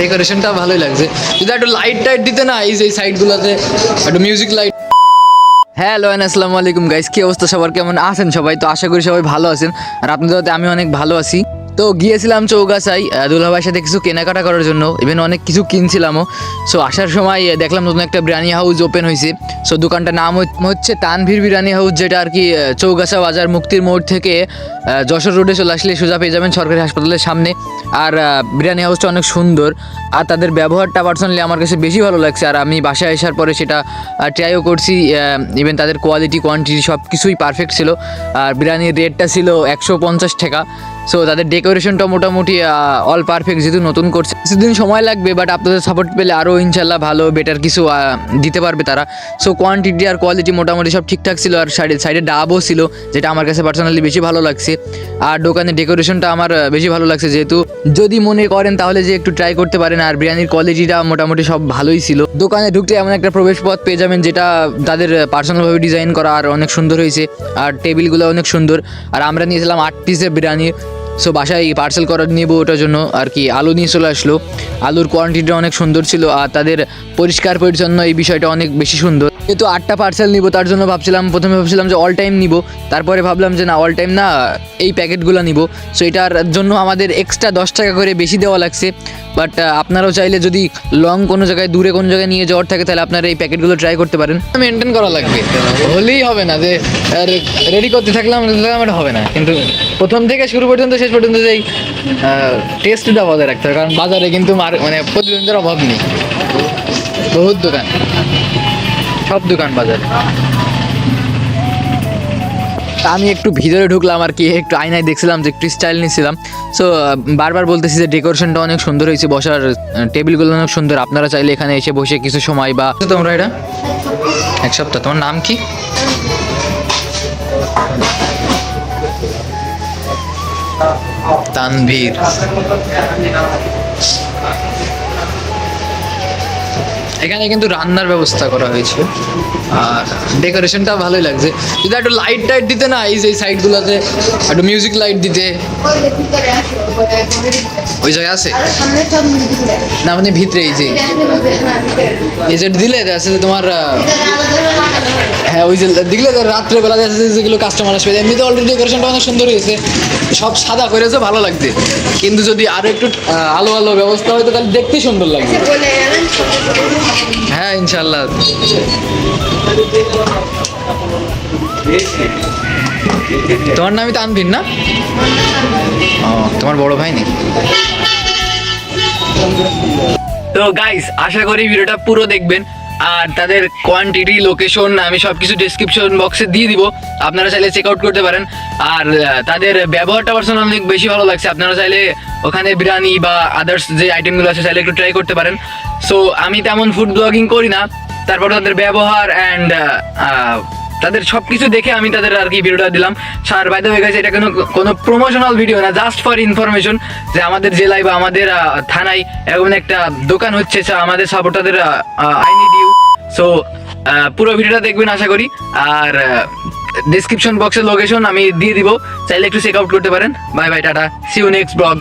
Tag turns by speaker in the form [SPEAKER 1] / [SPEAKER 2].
[SPEAKER 1] ডেকোরেশনটা ভালোই লাগছে। যদি একটু লাইট টাইট দিতে না, এই যে সাইডগুলোতে একটু মিউজিক লাইট হ্যালো আসসালামু আলাইকুম গাইস কি অবস্থা সবার? কেমন আছেন সবাই? তো আশা করি সবাই ভালো আছেন। আর আপনাদের আমি অনেক ভালো আছি। তো গিয়েছিলাম চৌগাছাই দুলাভাইয়ের সাথে কিছু কেনাকাটা করার জন্য। ইভেন অনেক কিছু কিনছিলামও। সো আসার সময় দেখলাম নতুন একটা বিরিয়ানি হাউস ওপেন হয়েছে সো দোকানটার নাম হচ- হচ্ছে তানভীর বিরিয়ানি হাউস যেটা আর কি চৌগাছা বাজার মুক্তির মোড় থেকে যশোর রোডে চলে আসলে সোজা পেয়ে যাবেন সরকারি হাসপাতালের সামনে। আর বিরিয়ানি হাউসটা অনেক সুন্দর। আর তাদের ব্যবহারটা পার্সোনালি আমার কাছে বেশি ভালো লাগছে। আর আমি বাসায় আসার পরে সেটা ট্রাইও করছি ইভেন তাদের কোয়ালিটি কোয়ান্টিটি সব কিছুই পারফেক্ট ছিল। আর বিরিয়ানির রেটটা ছিল একশো পঞ্চাশ টাকা। সো তাদের ডেকোরেশনটা মোটামুটি অল পারফেক্ট যেহেতু নতুন করছে। কিছুদিন সময় লাগবে বাট আপনাদের সাপোর্ট পেলে আরও ইনশাল্লাহ ভালো বেটার কিছু দিতে পারবে তারা। সো কোয়ান্টিটি আর কোয়ালিটি মোটামুটি সব ঠিকঠাক ছিল, আর সাইডে সাইডে ডাবও ছিল, যেটা আমার কাছে পার্সোনালি বেশি ভালো লাগছে। আর দোকানের ডেকোরেশনটা আমার বেশি ভালো লাগছে, যেহেতু যদি মনে করেন তাহলে যে একটু ট্রাই করতে পারেন, আর বিরিয়ানির কোয়ালিটিটা মোটামুটি সব ভালোই ছিল। দোকানে ঢুকতে এমন একটা প্রবেশ পথ পেয়ে যাবেন, যেটা তাদের পার্সোনালভাবে ডিজাইন করা আর অনেক সুন্দর হয়েছে। আর টেবিলগুলো অনেক সুন্দর। আর আমরা নিয়েছিলাম আট পিসের বিরিয়ানি। সো বাসায় পার্সেল করার নেব ওটার জন্য আর কি, আলু নিয়ে চলে আসলো। আলুর কোয়ান্টিটিটা অনেক সুন্দর ছিল আর তাদের পরিষ্কার পরিচ্ছন্ন এই বিষয়টা অনেক বেশি সুন্দর। যেহেতু আটটা পার্সেল নিব, তার জন্য ভাবছিলাম, প্রথমে ভাবছিলাম যে অল টাইম নিব, তারপরে ভাবলাম যে না অল টাইম না, এই প্যাকেটগুলো নিব। সো এটার জন্য আমাদের এক্সট্রা দশ টাকা করে বেশি দেওয়া লাগছে। বাট আপনারাও চাইলে যদি লং কোনো জায়গায়, দূরে কোনো জায়গায় নিয়ে যাওয়ার থাকে, তাহলে আপনারা এই প্যাকেটগুলো ট্রাই করতে পারেন। মেনটেন করা লাগবে। হলেই হবে না যে রেডি করতে থাকলাম এটা হবে না। কিন্তু প্রথম থেকে শুরু পর্যন্ত, শেষ পর্যন্ত যেই টেস্টটা বজায় রাখতে হবে। কারণ বাজারে কিন্তু মানে প্রতিদ্বন্দ্বের অভাব নেই। বহুত দোকান। সব দোকান বাজারে। তা আমি একটু ভিতরে ঢুকলাম আর কি একটু আয়নায় দেখছিলাম যে একটু স্টাইল নিয়েছিলাম সো বারবার বলতেছি যে ডেকোরেশনটা অনেক সুন্দর হয়েছে বসার টেবিলগুলো অনেক সুন্দর। আপনারা চাইলে এখানে এসে বসে কিছু সময় বা তোমরা এটা? এক সপ্তাহ তোমার নাম কি? তানভীর। এখানে কিন্তু রান্নার ব্যবস্থা করা হয়েছে। আর ডেকোরেশনটা ভালোই লাগছে। যদি একটু লাইট টাইট দিতে না, এই যে সাইডগুলোতে একটু মিউজিক লাইট দিতে। ওই জায়গায় আছে? না মানে ভিতরে এই যে। এই যে দিলে আছে তোমার হ্যাঁ ওই যে তো রাত্রেবেলা দেখা যাচ্ছে যেগুলো কাস্টমার আসবে। এমনিতে অলরেডি ডেকোরেশনটা অনেক সুন্দর হয়েছে। সব সাদা করেছে ভালো লাগছে। কিন্তু যদি আরও একটু আলো আলো ব্যবস্থা হয়তো তাহলে দেখতে সুন্দর লাগবে। হ্যাঁ ইনশাল্লাহ তোমার নামই তানভীর না? ও তোমার বড় ভাই নাকি? তো গাইস আশা করি ভিডিওটা পুরো দেখবেন। আর তাদের কোয়ান্টিটি লোকেশন আমি সবকিছু ডেসক্রিপশন বক্সে দিয়ে দিব। আপনারা চাইলে চেক আউট করতে পারেন। আর তাদের ব্যবহারটা পার্সোনাল অনেক বেশি ভালো লাগছে। আপনারা চাইলে ওখানে বিরিয়ানি বা আদার্স যে আইটেমগুলো আছে চাইলে একটু ট্রাই করতে পারেন। সো আমি তেমন ফুড ব্লগিং করি না। তারপর তাদের ব্যবহার অ্যান্ড তাদের সবকিছু দেখে আমি তাদের আর কি ভিডিওটা দিলাম। সার বাইদে হয়ে গেছে এটা কোনো কোনো প্রমোশনাল ভিডিও না জাস্ট ফর ইনফরমেশন যে আমাদের জেলায় বা আমাদের থানায় এমন একটা দোকান হচ্ছে আমাদের সাপোর্টারদের আই নিড ইউ সো পুরো ভিডিওটা দেখবেন, আশা করি। আর ডিসক্রিপশন বক্সের লোকেশন আমি দিয়ে দিব। চাইলে একটু চেক আউট করতে পারেন। Bye bye tata. See you next blog